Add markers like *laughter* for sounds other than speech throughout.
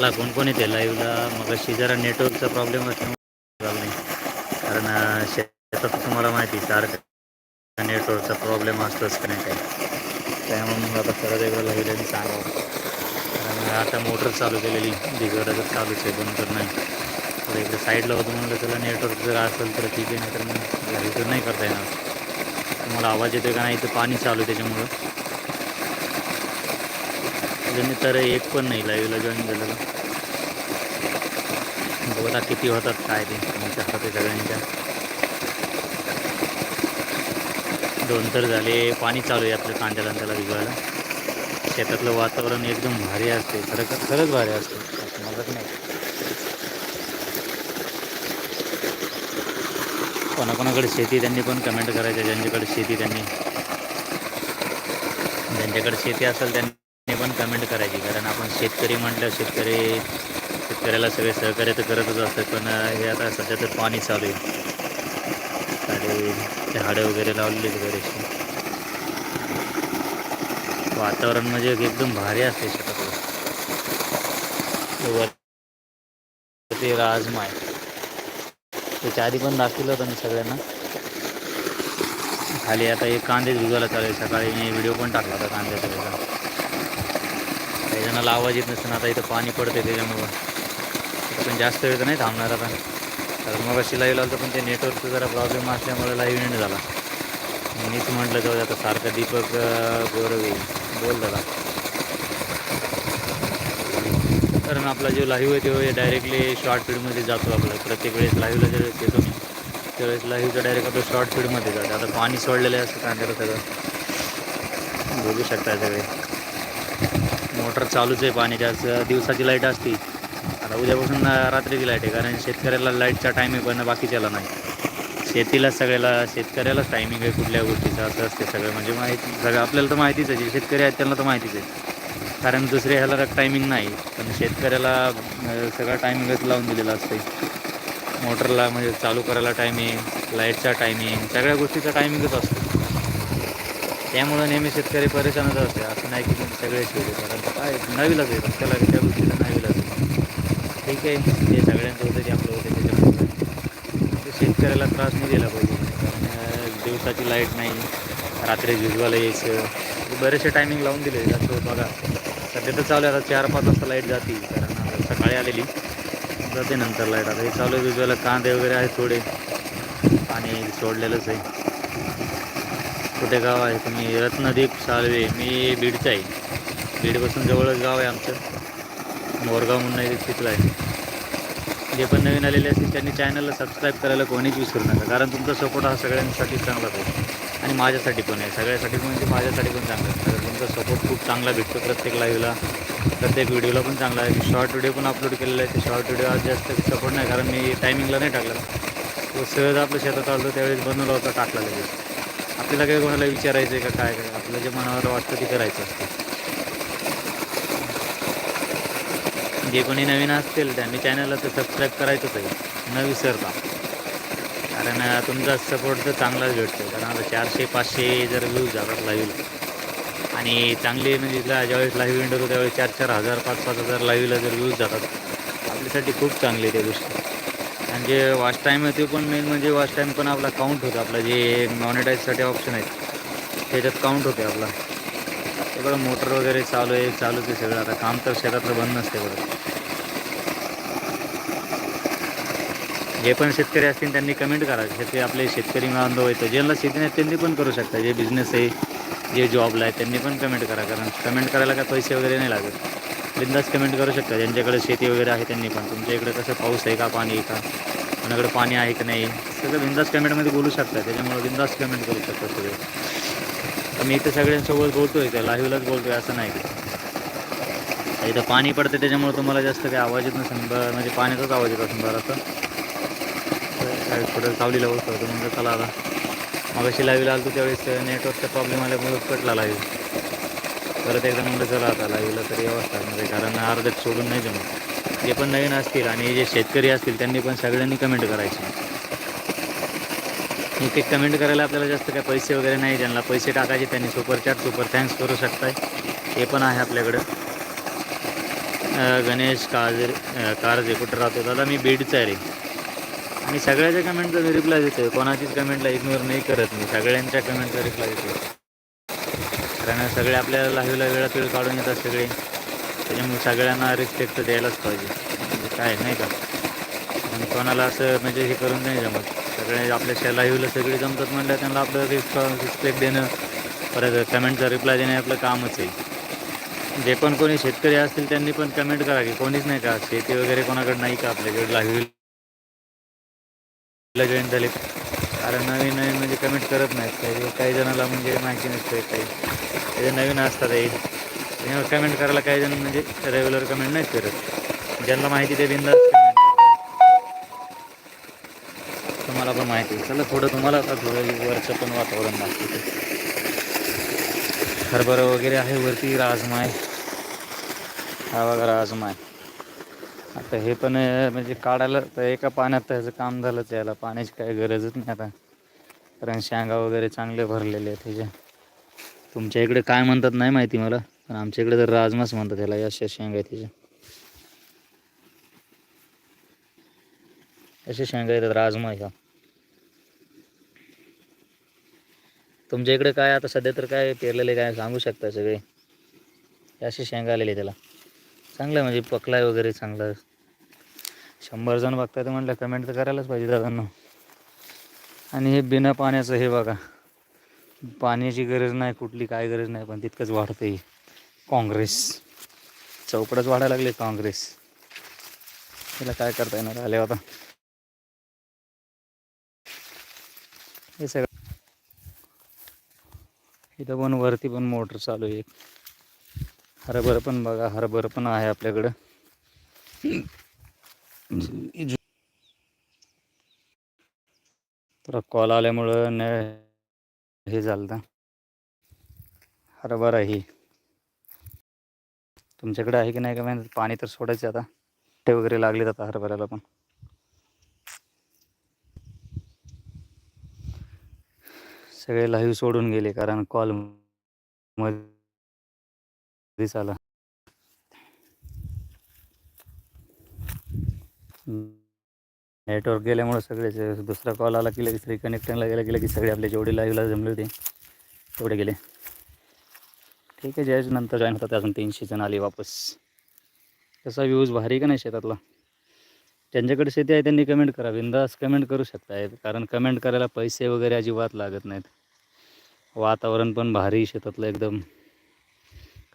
चला कोण कोण येते लाईव्हला मग अशी जरा नेटवर्कचा प्रॉब्लेम असल्यामुळे नाही. कारण शेतात तुम्हाला माहिती आहे, सारखं नेटवर्कचा प्रॉब्लेम असतोच का नाही काही. त्यामुळे मग आता परत एकदा लाईव्हला मी सांगावं कारण आता मोटर चालू केलेली भिजवलं चालूच आहे बंद तर नाही. तर इकडे साईडला होतं म्हणलं त्याला नेटवर्क जर असेल तर ठीक आहे नाही तर मग घरी तर नाही करता येणार. तुम्हाला आवाज येतो का नाही इथं पाणी चालू त्याच्यामुळं. अजून तर एक पण नाही लाईव्हला जॉईन झालेला बघा किती होतात काय ते. तुमच्या हातात सगळ्यांच्या. दोन तर झाले पाणी चालू आहे आपल्या कांद्याला त्याला भिजवायला. शेतातलं वातावरण एकदम भारी असते. खरं खरंच भारी असते. मदत नाही. कोणाकोणाकडे शेती त्यांनी पण कमेंट करायचं. ज्यांच्याकडे शेती त्यांनी. ज्यांच्याकडे शेती असेल त्यांनी पण कमेंट करायची कारण आपण शेतकरी म्हटलं शेतकरी शेतकऱ्याला सगळे सहकार्य तर करतच असतात पण हे आता सध्या तर पाणी चालू आहे. साडे झाडं वगैरे लावलेली बरेचसे. वातावरण म्हणजे एकदम भारी असते शेतातलं वर ते राजमा आहे. त्याच्या आधी पण दाखवलं होतं मी सगळ्यांना. खाली आता एक कांदे भिजवायला चालू आहे. सकाळी मी व्हिडिओ पण टाकला होता कांद्याचा. काही जणांना आवाज येत नसताना आता इथं पाणी पडते त्याच्यामुळं. पण जास्त वेळ तर नाही थांबणार आता. कारण मग अशी लाईव्ह लावलं पण ते नेटवर्कचा जरा प्रॉब्लेम असल्यामुळे लाईव्ह एंड झाला. मीच म्हटलं जाऊ आता सारखं दीपक अं, बोल दादा. कारण आपला जो लाईव्ह आहे तो डायरेक्टली शॉर्ट फीडमध्ये जातो आपला. प्रत्येक वेळेस लाईव्हला जर येतो मी त्यावेळेस लाईव्हचं डायरेक्ट आपलं शॉर्ट फीडमध्ये जातं. आता पाणी सोडलेलं आहे असं कांद्याला सगळं. बघू शकता सगळे मोटर चालूच आहे पाणी जास्त दिवसाची लाइट असती. आता उद्यापासून रात्रीची लाइट आहे कारण शेतकऱ्याला लाईटचा टायमिंग पण बाकीच्याला नाही. शेतीला सगळ्याला शेतकऱ्यालाच टायमिंग आहे कुठल्या गोष्टीचं असं असते सगळं. म्हणजे माहिती सगळं आपल्याला तर माहितीच आहे जे शेतकरी आहेत त्यांना तर माहितीच आहे. कारण दुसऱ्या ह्याला टायमिंग नाही पण शेतकऱ्याला सगळा टायमिंगच लावून दिलेलं असते मोटरला म्हणजे चालू करायला टायमिंग लाईटचा टायमिंग सगळ्या गोष्टीचा टायमिंगच असतो. त्यामुळं नेहमी शेतकरी परेशानच असते. असं नाही की तुम्ही सगळे शिवले कारण काय नवीलाच येतात त्याला त्या गोष्टीला नवीलाच येतात ठीक आहे. जे सगळ्यांचं होतं ते आपलं होतं त्याच्यामुळे ते शेतकऱ्याला त्रास नाही दिला पाहिजे. कारण दिवसाची लाइट नाही. रात्री झिजवायला यायचं. बरेचसे टायमिंग लावून दिले. असं बघा. सध्या तर चालू आहे. आता चार पाच वाजता लाइट जाते. कारण सकाळी आलेली. जाते नंतर लाइट. आता हे चालू आहे. भिजवायला कांदे वगैरे आहेत थोडे. पाणी सोडलेलंच आहे. कुठे गाव आहे? तुम्ही रत्नदीप साळवे. मी बीडचा आहे. बीडपासून जवळच गाव आहे आमचं. मोरगाव म्हणून आहे तिथलं आहे. जे पण नवीन आलेले असतील त्यांनी चॅनलला सबस्क्राईब करायला कोणीच विसरू नका. कारण तुमचा सपोर्ट हा सगळ्यांसाठी चांगलाच आहे. आणि माझ्यासाठी पण आहे. सगळ्यासाठी पण म्हणजे माझ्यासाठी पण चांगला आहे. कारण तुमचा सपोर्ट खूप चांगला भेटतो प्रत्येक लाईव्हला प्रत्येक व्हिडिओला पण चांगला आहे. शॉर्ट व्हिडिओ पण अपलोड केलेला आहे. ते शॉर्ट व्हिडिओ आज जास्त सपोर्ट नाही. कारण मी टायमिंगला नाही टाकला. तो सहज आपलं शेतात आलो त्यावेळेस बनवला होता. टाकला लगेच. आपल्याला काय कोणाला विचारायचं आहे का काय काय आपलं जे मनावर वाटतं ते करायचं असतं. जे कोणी नवीन असतील त्यांनी चॅनलला तर सबस्क्राईब करायचंच आहे. न विसरता. कारण तुमचा सपोर्ट तर चांगलाच भेटतो. कारण आता चारशे पाचशे जर व्ह्यूज जातात लाईव्हला आणि चांगली म्हणजे ज्या- ज्यावेळेस लाईव्ह विंडो होतो त्यावेळेस चार चार हजार पाच पाच हजार लाईव्हला जर व्ह्यूज जातात आपल्यासाठी खूप चांगली आहे त्या गोष्टी. आणि जे वॉच टाईम आहे ते पण मेन म्हणजे वॉच टाईम पण आपला काउंट होतो. आपला जे मॉनिटाईजसाठी ऑप्शन आहेत त्याच्यात काउंट होते आपला. सगळं मोटर वगैरे चालू आहे चालूच आहे सगळं. आता काम तर शेतातलं बंद नसते बघा जे पण शेतकरी असतील त्यांनी कमेंट करा. शेतकरी आपले शेतकरी बांधव येतो ज्यांना शेती नाही त्यांनी पण करू शकता. जे बिझनेस आहे जे जॉबला आहे त्यांनी पण कमेंट करा. कारण कमेंट करायला काय पैसे वगैरे नाही लागत. बिंदास कमेंट करू शकता. ज्यांच्याकडे शेती वगैरे आहे त्यांनी पण. तुमच्या इकडे कसं पाऊस आहे का पाणी आहे का? कोणाकडे पाणी आहे की नाही सगळं बिंदास कमेंटमध्ये बोलू शकता त्याच्यामुळे बिंदास कमेंट करू शकता सगळे. तर मी इथं सगळ्यांसोबत बोलतोय त्या लाईव्हलाच बोलतोय असं नाही की? इथं पाणी पडतं त्याच्यामुळे तुम्हाला जास्त काही आवाज येत नसेल म्हणजे पाण्याचाच आवाज येत असेल बरं असं थोडं सावलीला बसतो होतं म्हणजे चला आता. मग अशी लाईव्हला आलो त्यावेळेस नेटवर्कचा प्रॉब्लेम आल्यामुळे कटला लाईव्ह परत एकदा म्हणलं चला आता लाईव्हला तरी व्यवस्था म्हणजे कारण अर्ध्यात सोडून नाही जमत. जे पण नवीन असतील आणि जे शेतकरी असतील त्यांनी पण सगळ्यांनी कमेंट करायचे. एक कमेंट करायला आपल्याला जास्त काय पैसे वगैरे नाही ज्यांना पैसे टाकायचे त्यांनी सुपर चॅट सुपर थँक्स करू शकताय. हे पण आहे आपल्याकडं. गणेश काजर कारजे कुठं राहतो? दादा मी बीडचा आहे रे. आणि सगळ्याच्या कमेंटचा मी रिप्लाय देतो कोणाचीच कमेंटला इग्नोर नाही करत मी. सगळ्यांच्या कमेंटचा रिप्लाय देतो कारण सगळे आपल्याला लाईव्हला वेळात वेळ काढून येतात सगळे. त्याच्यामुळे सगळ्यांना रिस्पेक्ट द्यायलाच पाहिजे. म्हणजे काय नाही का? आणि कोणाला असं म्हणजे हे करून नाही जमत. सगळे आपल्या लाईव्हला सगळे जमतात म्हणलं त्यांना आपलं रिस्पेक्ट देणं परत कमेंटचा रिप्लाय देणं आपलं कामच आहे. जे पण कोणी शेतकरी असतील त्यांनी पण कमेंट करा की कोणीच नाही का? शेती वगैरे कोणाकडे नाही का आपल्याकडे? लाईव्हला जॉईन झाले. कारण नवीन नवीन म्हणजे कमेंट करत नाहीत. काही काही जणाला म्हणजे माहिती नसते काही. ते नवीन असतात कमेंट करायला काही जण म्हणजे रेग्युलर कमेंट नाही करत. ज्यांना माहिती ते बिंदास तुम्हाला पण माहिती आहे. चला थोडं तुम्हाला आता थोडं वरचं पण वातावरण दाखवते. हरभरा वगैरे आहे वरती राजमा आहे हा बघा आहे आता हे पण म्हणजे काढायला तर एका पाण्यात त्याचं काम झालंच याला पाण्याची काही गरजच नाही आता. कारण शेंगा वगैरे चांगले भरलेले आहेत त्याच्या तुमच्या इकडे काय म्हणतात नाही माहिती मला. पण आमच्या इकडे तर राजमाच म्हणतात त्याला अशा शेंगा आहेत त्याच्या अशा शेंगा येतात राजमा ह्या. तुमच्या इकडे काय आता सध्या तर काय पेरलेले काय सांगू शकता सगळे? हे असे शेंगा आलेले त्याला. चांगलं आहे म्हणजे पकलाय वगैरे चांगलं. शंभर जण बघताय तर म्हटलं कमेंट तर करायलाच पाहिजे दादांना. आणि हे बिना पाण्याचं हे बघा. पाण्याची गरज नाही कुठली काय गरज नाही पण तितकंच वाढतं काँग्रेस. चौकडच वाढायला लागले काँग्रेस. तिला काय करता येणार? आले आता. हे सगळं. इथं पण वरती पण मोटर चालू आहे. हरभर पण बघा हरभर पण आहे आपल्याकडं. थोडा कॉल आल्यामुळं न हे झालं हरभरा ही तुमच्याकडे आहे की नाही का माहिती पाणी तर सोडायचे आता. ते वगैरे लागले आता हरभऱ्याला पण. सगळे लाईव्ह सोडून गेले कारण कॉल मध्येच आला. नेटवर्क गेल्यामुळे सगळेच दुसरा कॉल आला की लगेच रिकनेक्टिंगला गेला की लगेच सगळे आपले जेवढे लाईव्हला जमले होते तेवढे गेले. ठीक आहे ज्याच नंतर जॉईन होतात अजून तीनशे जण आले वापस. तसा व्ह्यूज भारी का नाही शेतातला? ज्यांच्याकडे शेती आहे त्यांनी कमेंट करा. बिंदास कमेंट करू शकताय कारण कमेंट करायला पैसे वगैरे अजिबात लागत नाहीत. वातावरण पण भारी शेतातलं एकदम.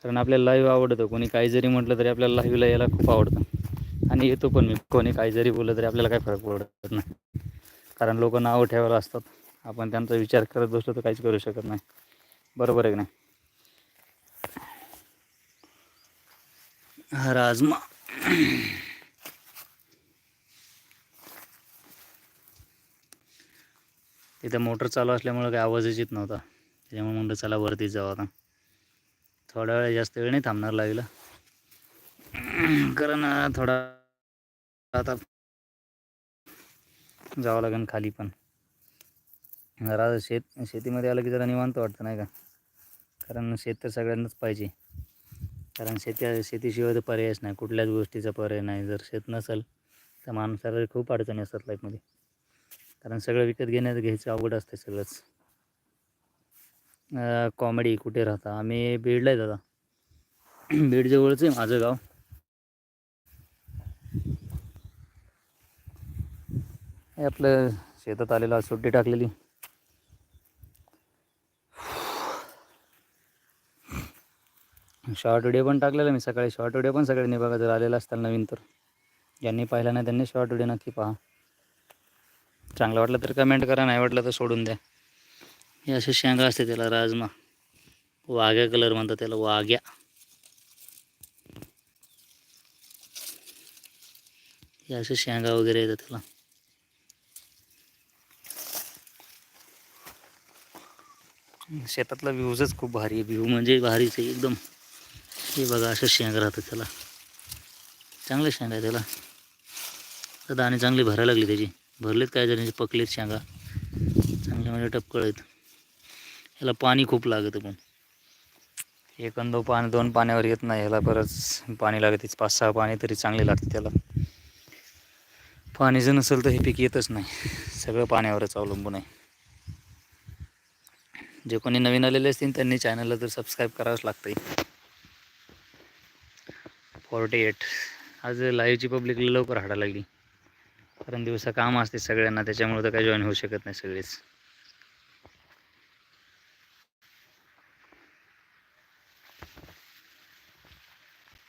कारण आपल्याला लाईव्ह आवडतं. कोणी काही जरी म्हटलं तरी आपल्याला लाईव्हला यायला खूप आवडतं. आणि येतो पण मी. कोणी काही जरी बोललं तरी आपल्याला काय फरक पडत नाही. कारण लोक नावं ठेवायला असतात. आपण त्यांचा विचार करत बसलो तर काहीच करू शकत नाही. बरोबर आहे की नाही? हा राजमा. तिथं मोटर चालू असल्यामुळं काही आवाजच येत नव्हता. त्याच्यामुळे म्हणलं चला वरतीच जाऊ आता. थोडा वेळ जास्त वेळ नाही थांबणार लागला. कारण थोडा आता जावं लागेल खाली पण. जरा शेत शेतीमध्ये आलं की जरा निवांत वाटतं नाही का? कारण शेत तर सगळ्यांनाच पाहिजे. कारण शेती शेतीशिवाय तर पर्यायच नाही. कुठल्याच गोष्टीचा पर्याय नाही. जर शेत नसेल तर माणसाला खूप अडचणी असतात लाईफमध्ये कारण सगळं विकत घेण्यात घ्यायचं अवघड असते सगळंच. कॉमेडी कुठे राहता? आम्ही बीडला आहे दादा. *clears throat* बीडजवळच आहे माझं गाव. हे आपलं शेतात आलेलं सुट्टी टाकलेली. शॉर्ट व्हिडिओ पण टाकलेला मी सकाळी. शॉर्ट व्हिडिओ पण सगळ्यांनी बघा जर आलेला असताल नवीन तर. ज्यांनी पाहिला नाही त्यांनी शॉर्ट व्हिडिओ नक्की पहा. चांगलं वाटलं तर कमेंट करा नाही वाटलं तर सोडून द्या. हे असे शेंगा असते त्याला राजमा. वाघ्या कलर म्हणतात त्याला वाघ्या. हे असे शेंगा वगैरे येतात त्याला. शेतातला व्ह्यूजच खूप भारी आहे. व्ह्यू म्हणजे भारीच आहे एकदम. हे बघा असं शेंग राहतं त्याला. चांगलं शेंग आहे त्याला. तर दाणे चांगली भरायला लागली त्याची. भरलेत काय जणांचे पकलेत शेंगा. चांगले म्हणजे टपकळ आहेत. ह्याला पाणी खूप लागतं पण. एक पाणी दोन पाण्यावर येत नाही ह्याला परत पाणी लागते. पाच सहा पाणी तरी चांगले लागते त्याला. पाणी जर नसेल तर हे पीक येतच नाही. सगळं पाण्यावरच अवलंबून आहे. जे कोणी नवीन आलेले असतील त्यांनी चॅनलला तर सबस्क्राईब करावंच लागतं फॉर्टी एट आज लाईव्हची पब्लिकला लवकर हाडा लागली. कारण दिवसा काम असते सगळ्यांना त्याच्यामुळे तर काही जॉईन होऊ शकत नाही सगळेच.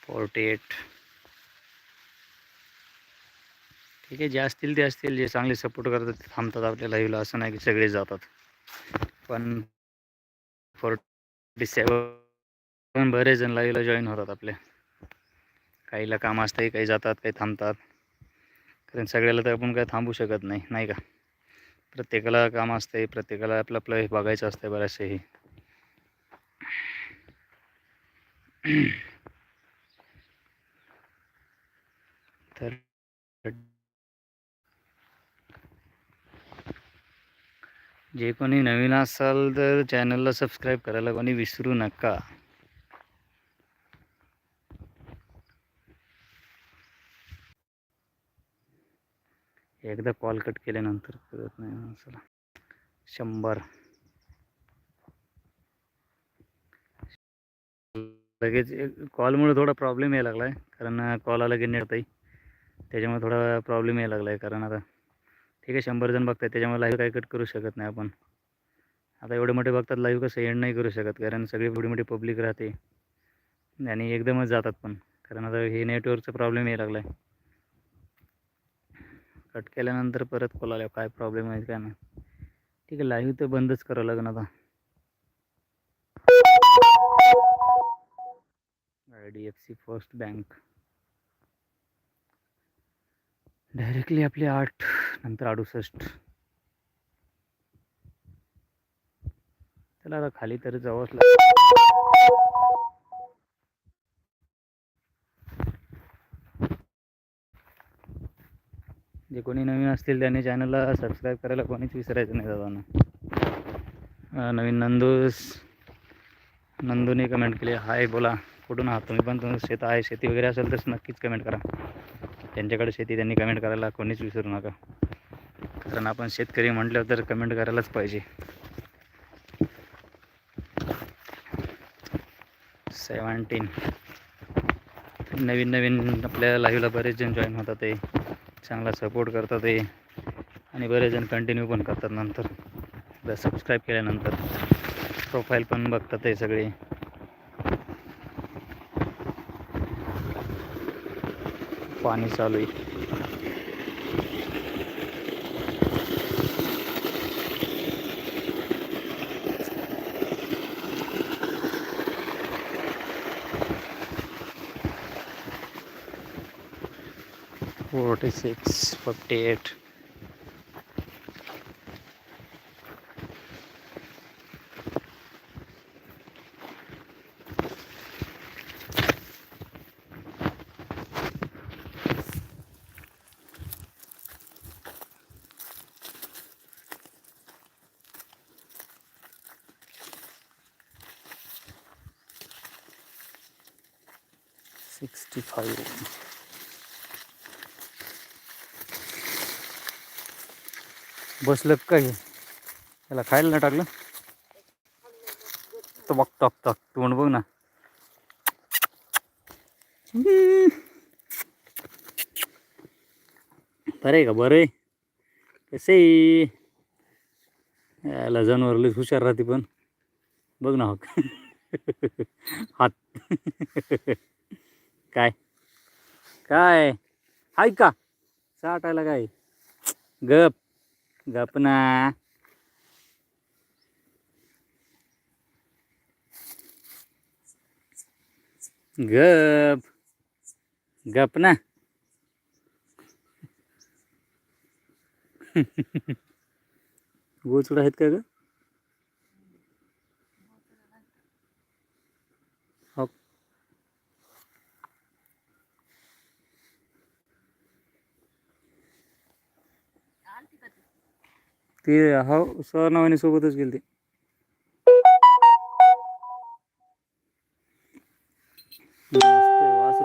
फोर्टी एट ठीक आहे जे असतील ते असतील जे चांगले सपोर्ट करतात ते थांबतात आपल्या लाईव्हला असं नाही की सगळे जातात. पण फोर्टी सेवन बरेच जण लाईव्हला जॉईन होतात आपल्या. काहीला काम असतंही काही जातात काही थांबतात. कारण सगळ्याला तर आपण काही थांबू शकत नाही नाही का? प्रत्येकाला काम असतंय प्रत्येकाला आपलं आपलं हे बघायचं असतंय बऱ्याचशाही. तर जे कोणी नवीन असाल तर चॅनलला सबस्क्राईब करायला कोणी विसरू नका. एकदा कॉल कट केल्यानंतर कळत नाही माणसाला शंभर. लगेच कॉलमुळे थोडा प्रॉब्लेम यायला लागला आहे कारण कॉल आला की नेट त्याच्यामुळे थोडा प्रॉब्लेम यायला लागला आहे कारण आता ठीक आहे शंभर जण बघतात त्याच्यामुळे लाईव्ह काही कट करू शकत नाही आपण. आता एवढे मोठे बघतात लाईव्ह कसं एंड नाही करू शकत कारण सगळी एवढी मोठी पब्लिक राहते. आणि एकदमच जातात पण कारण आता हे नेटवर्कचा प्रॉब्लेम यायला लागला आहे कट केल्यानंतर परत कॉल आल्या काय प्रॉब्लेम आहे काय नाही. ठीक आहे लाईव्ह तर बंदच करावं लागेल आता. I D F C first bank directly आपले आठ नंतर अडुसष्ट. त्याला आता खाली तरी जावंच लागतं जे कोणी नवीन असतील त्यांनी चॅनलला सबस्क्राईब करायला कोणीच विसरायचं नाही दादांना. नवीन नंदूस नंदूने कमेंट केली हाय बोला कुठून आहात तुम्ही? पण तुमचं शेत आहे शेती वगैरे असेल तर नक्कीच कमेंट करा. त्यांच्याकडे शेती त्यांनी कमेंट करायला कोणीच विसरू नका. कारण आपण शेतकरी म्हटलं तर कमेंट करायलाच पाहिजे. सेवन्टीन नवीन नवीन आपल्या लाईव्हला बरेच जण जॉईन होतात ते. चांगला सपोर्ट करतात ते आणि बरेच जण कंटिन्यू पण करतात नंतर. एकदा सबस्क्राईब केल्यानंतर. प्रोफाईल पण बघतात ते सगळे. पाणी चालू आहे. 46 58 बसलं का हे? त्याला खायला नाही टाकलं? तर बघ टक टक तोंड बघ ना. बरं आहे का? बरं आहे. कसे याला जनावरलीच हुशार राहते पण. बघ ना हक. हात. काय? काय? ऐका का? साठायला काय? गप. गपना. गप. गपना. *laughs* ना आहेत का ग? ते हा हो, सर नावाने सोबतच गेले ते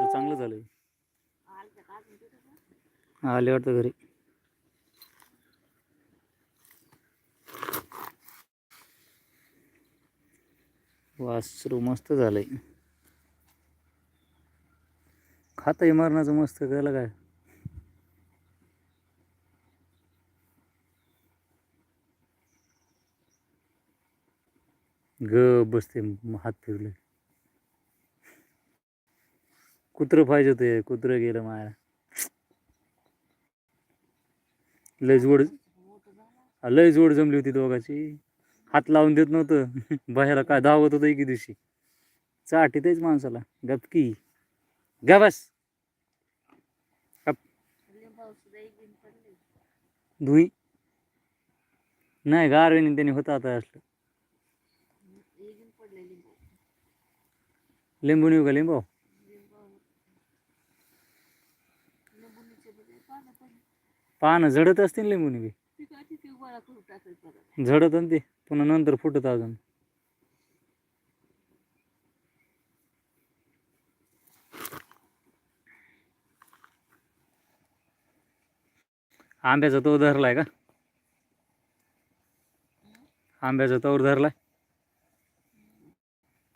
चांगलं झालं आले वाटतं घरी. वासरू मस्त झालंय. खात इमारणाचं मस्त त्याला काय? ग बसते हात फिरले. कुत्र पाहिजे होतं कुत्र गेलं माया. लय जोड लय जोड जमली होती दोघाची. हात लावून देत नव्हतं. *laughs* बाहेर काय धावत होतं एके दिवशी. चाटी तेच माणसाला. गपकी. गबस गप. धुई. नाही गारवेने त्याने होता आता असलं. लिंबू नेऊ का लिंबू? पानं झडत असतील लिंबू बी. झडत आणि ते पुन्हा नंतर फुटत अजून. आंब्याचा तो धरलाय का? आंब्याचा तोर धरलाय?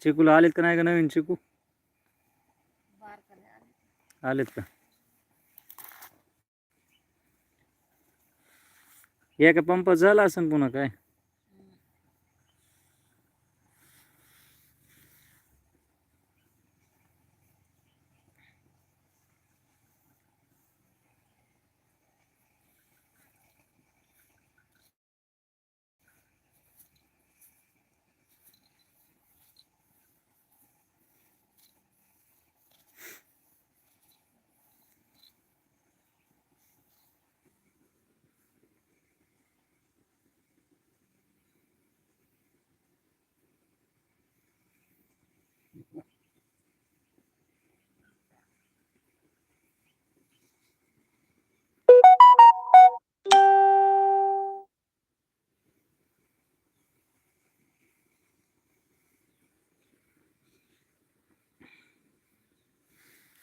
चिकूला आलेत का नाही का नवीन चिकू? आलेत का? एका पंपात झाला असेल पुन्हा काय?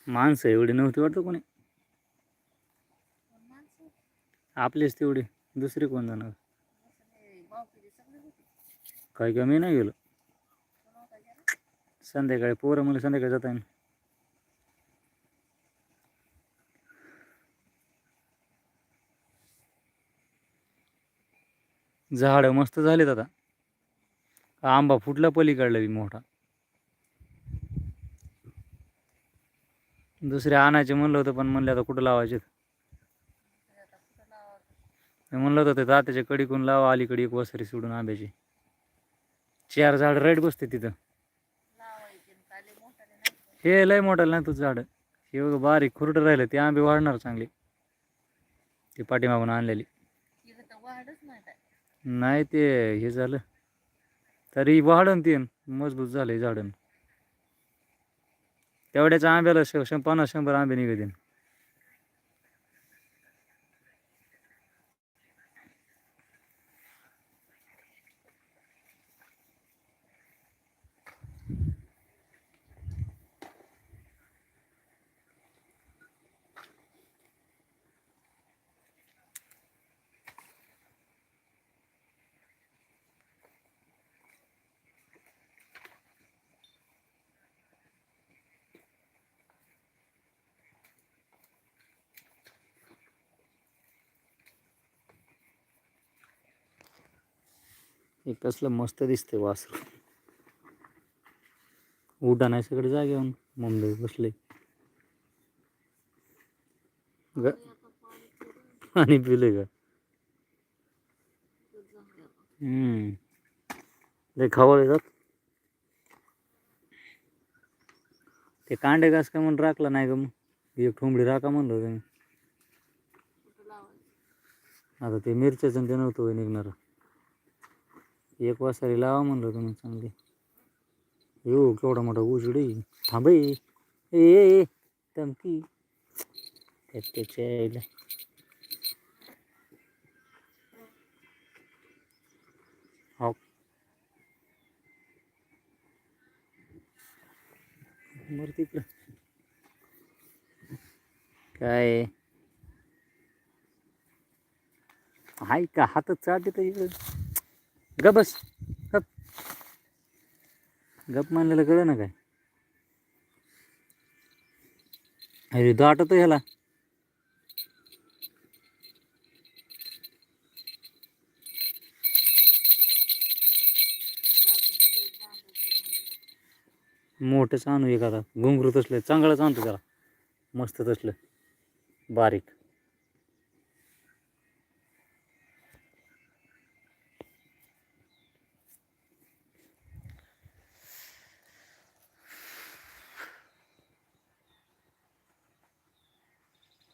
माणसं एवढी नव्हती वाटतं कोणी? आपलेच तेवढे. दुसरे कोण जाणार? काही कमी नाही गेलो संध्याकाळी पोरं मुलं संध्याकाळी जाता येईल झाडं मस्त झालेत आता. आंबा फुटला पलीकडला बी मोठा. दुसरे आणायचे म्हणलं होतं पण म्हणले आता कुठं लावायचे? मी म्हणलं होतं ते तात्याच्या कडीकून लावा अलीकडे एक वसरी सोडून आंब्याची. चार झाड रेड बसते तिथं. हे लय मोठं नाही तुझं झाड. हे बघ बारीक खुरट राहिलं ते आंबे वाढणार चांगले. ते पाठीमागून आणलेली. नाही ते हे झालं. तरी वाढन ते मजबूत झालंय झाडं. तेवढ्याच्या आंब्याला श शं- पन्नास शंभर आंबे निघतील. हे कसलं मस्त दिसते वासरू. उड्डाण नाही सगळे जागेवर मुंबई बसले. ग. पाणी पिले का हम्म. लय खवळ येतात ते कांडे घास का म्हणून राखला नाही ग मग. एक ठोंबडी राखा म्हणलं होतं मी. आता ते मिरच्याचं ते नव्हतं निघणार. एक वासारी लावा म्हणलं तुम्ही चांगली. येऊ केवढा मोठा उजडी थांबे ए ए धमकी. त्यात त्याच्या यायला हो बर तिकडं. काय? हाय का? हातच चाट देतं इकडं. गप बस गप. गप मानलेलं कळलं ना काय? अरे दाटत ह्याला. मोठंच आणू एक आता. घुंगरू तसलं चांगलंच आणतो त्याला. मस्त तसलं. बारीक.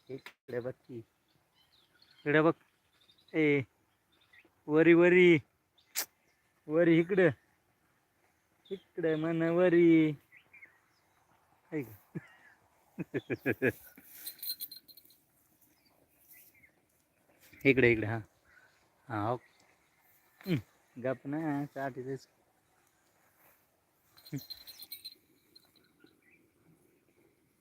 इकडे बघ की. इकडे बघ. ए वरी वरी. वरी इकडं. इकडे मन वरी. इकडे इकडे हा. हा हो. गप ना चाटीच